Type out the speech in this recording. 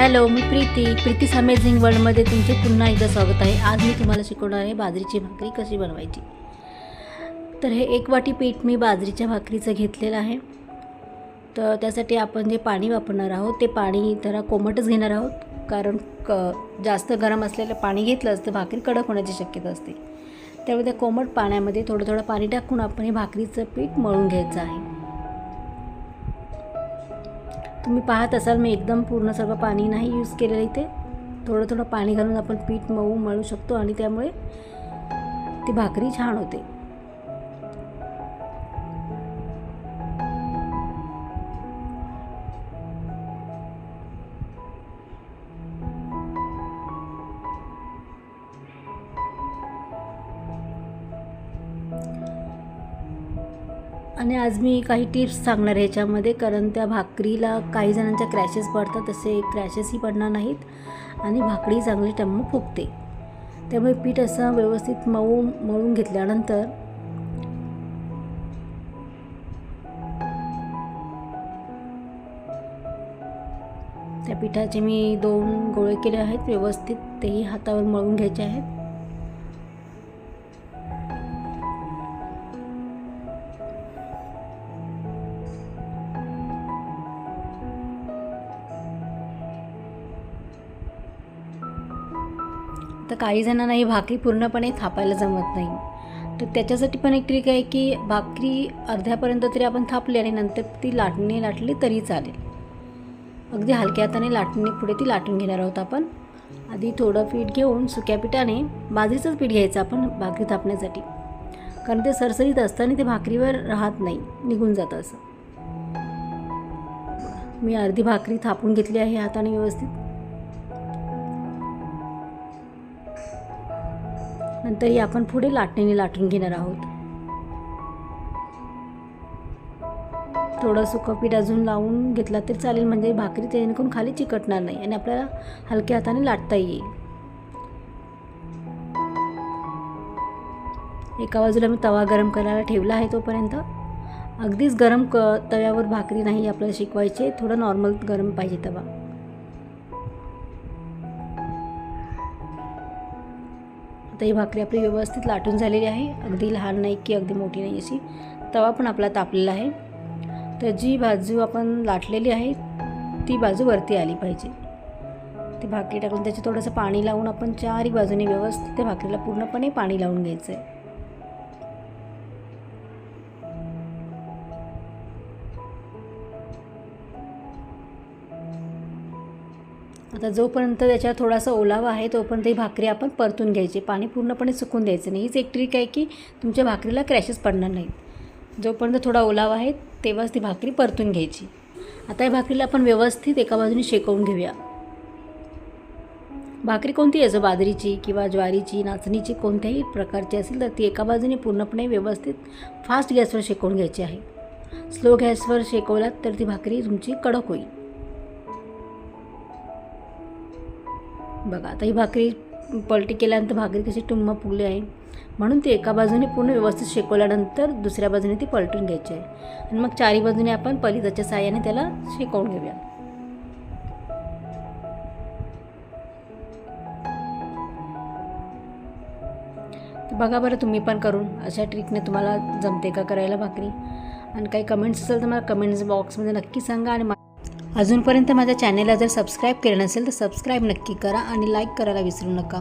Hello मी Preeti. प्रीतीस amazing वर्ल्डमध्ये तुमचे पुन्हा एकदा स्वागत आहे. आज मी तुम्हाला शिकवणार आहे बाजरीची भाकरी कशी बनवायची. तर हे एक वाटी पीठ मी बाजरीच्या भाकरीचं घेतलेलं आहे. तर त्यासाठी आपण जे पाणी वापरणार आहोत ते पाणी जरा कोमटच घेणार आहोत. कारण क जास्त गरम असलेलं पाणी घेतलंच तर भाकरी कडक होण्याची शक्यता असते. त्यामुळे त्या कोमट पाण्यामध्ये थोडं थोडं पाणी टाकून आपण हे भाकरीचं पीठ मळून घ्यायचं आहे. तुम्ही पाहत असाल मी एकदम पूर्ण सर्व पाणी नाही यूज केलेलं इथे. थोडं थोडं पाणी घालून आपण पीठ मऊ मळू शकतो आणि त्यामुळे ती भाकरी छान होते. आणि आज मी काही टिप्स सांगणार आहे याच्यामध्ये. कारण त्या भाकरीला काही जणांच्या क्रॅशेस पडतात तसे क्रॅशेसही पडणार नाहीत. आणि भाकरी चांगली टम्म फुगते. त्यामुळे पीठ असं व्यवस्थित मऊ मळून घेतल्यानंतर त्या पिठाचे मी दोन गोळे केले आहेत. व्यवस्थित तेही हातावर मळून घ्यायचे आहेत. तर काही जणांना ही भाकरी पूर्णपणे थापायला जमत नाही. तर त्याच्यासाठी पण एक ट्रिक आहे की भाकरी अर्ध्यापर्यंत तरी आपण थापली आणि नंतर ती लाटणी लाटली तरी चालेल. अगदी हलक्या हाताने लाटणी पुढे ती लाटून घेणार आहोत आपण. आधी थोडं पीठ घेऊन सुक्या पिठाने बाजरीचंच पीठ घ्यायचं आपण भाकरी थापण्यासाठी. कारण ते सरसरीत असतं आणि ते भाकरीवर राहत नाही निघून जातं असं. मी अर्धी भाकरी थापून घेतली आहे हाताने व्यवस्थित. नंतर ही आपण पुढे लाटणीने लाटून घेणार आहोत. थोडं सुकं पीठ अजून लावून घेतला तरी चालेल म्हणजे भाकरी जेणेकरून खाली चिकटणार नाही आणि आपल्याला हलक्या हाताने लाटता येईल. एका बाजूला मी तवा गरम करायला ठेवला आहे तोपर्यंत अगदीच गरम क तव्यावर भाकरी नाही आपल्याला शिकवायचे थोडं नॉर्मल गरम पाहिजे तवा. आता ही भाकरी आपली व्यवस्थित लाटून झालेली आहे. अगदी लहान नाही की अगदी मोठी नाही अशी. तवा पण आपला तापलेला आहे. तर जी बाजू आपण लाटलेली आहे ती बाजू वरती आली पाहिजे. ती भाकरी टाकून त्याचे थोडंसं पाणी लावून आपण चारही बाजूने व्यवस्थित त्या भाकरीला पूर्णपणे पाणी लावून घ्यायचं आहे आता जोपर्यंत त्याच्यावर थोडासा ओलावा आहे तोपर्यंत ही भाकरी आपण परतून घ्यायची. पाणी पूर्णपणे सुकून द्यायचं नाही. हीच एक ट्रिक आहे की तुमच्या भाकरीला क्रॅशेस पडणार नाहीत. जोपर्यंत थोडा ओलावा आहे तेव्हाच ती भाकरी परतून घ्यायची. आता या भाकरीला आपण व्यवस्थित एका बाजूने शेकवून घेऊया. भाकरी कोणती? असो बाजरीची किंवा ज्वारीची नाचणीची कोणत्याही प्रकारची असेल तर ती एका बाजूने पूर्णपणे व्यवस्थित फास्ट गॅसवर शेकवून घ्यायची आहे. स्लो गॅसवर शेकवलात तर ती भाकरी तुमची कडक होईल. बघा आता ही भाकरी पलटी केल्यानंतर भाकरी कशी टुंब फुगली आहे. म्हणून ती एका बाजूने पूर्ण व्यवस्थित शेकवल्यानंतर दुसऱ्या बाजूने ती पलटून घ्यायची आहे. आणि मग चारी बाजूने आपण पलिताच्या साह्याने त्याला शेकवून घेऊया. बघा बरं तुम्ही पण करून अशा ट्रिकने तुम्हाला जमते का करायला भाकरी? आणि काही कमेंट्स असेल तर मला कमेंट्स बॉक्समध्ये नक्की सांगा आणि मा- अजूनपर्यंत माझ्या चॅनेलला जर सबस्क्राईब केलं नसेल तर सबस्क्राईब नक्की करा आणि लाईक करायला विसरू नका.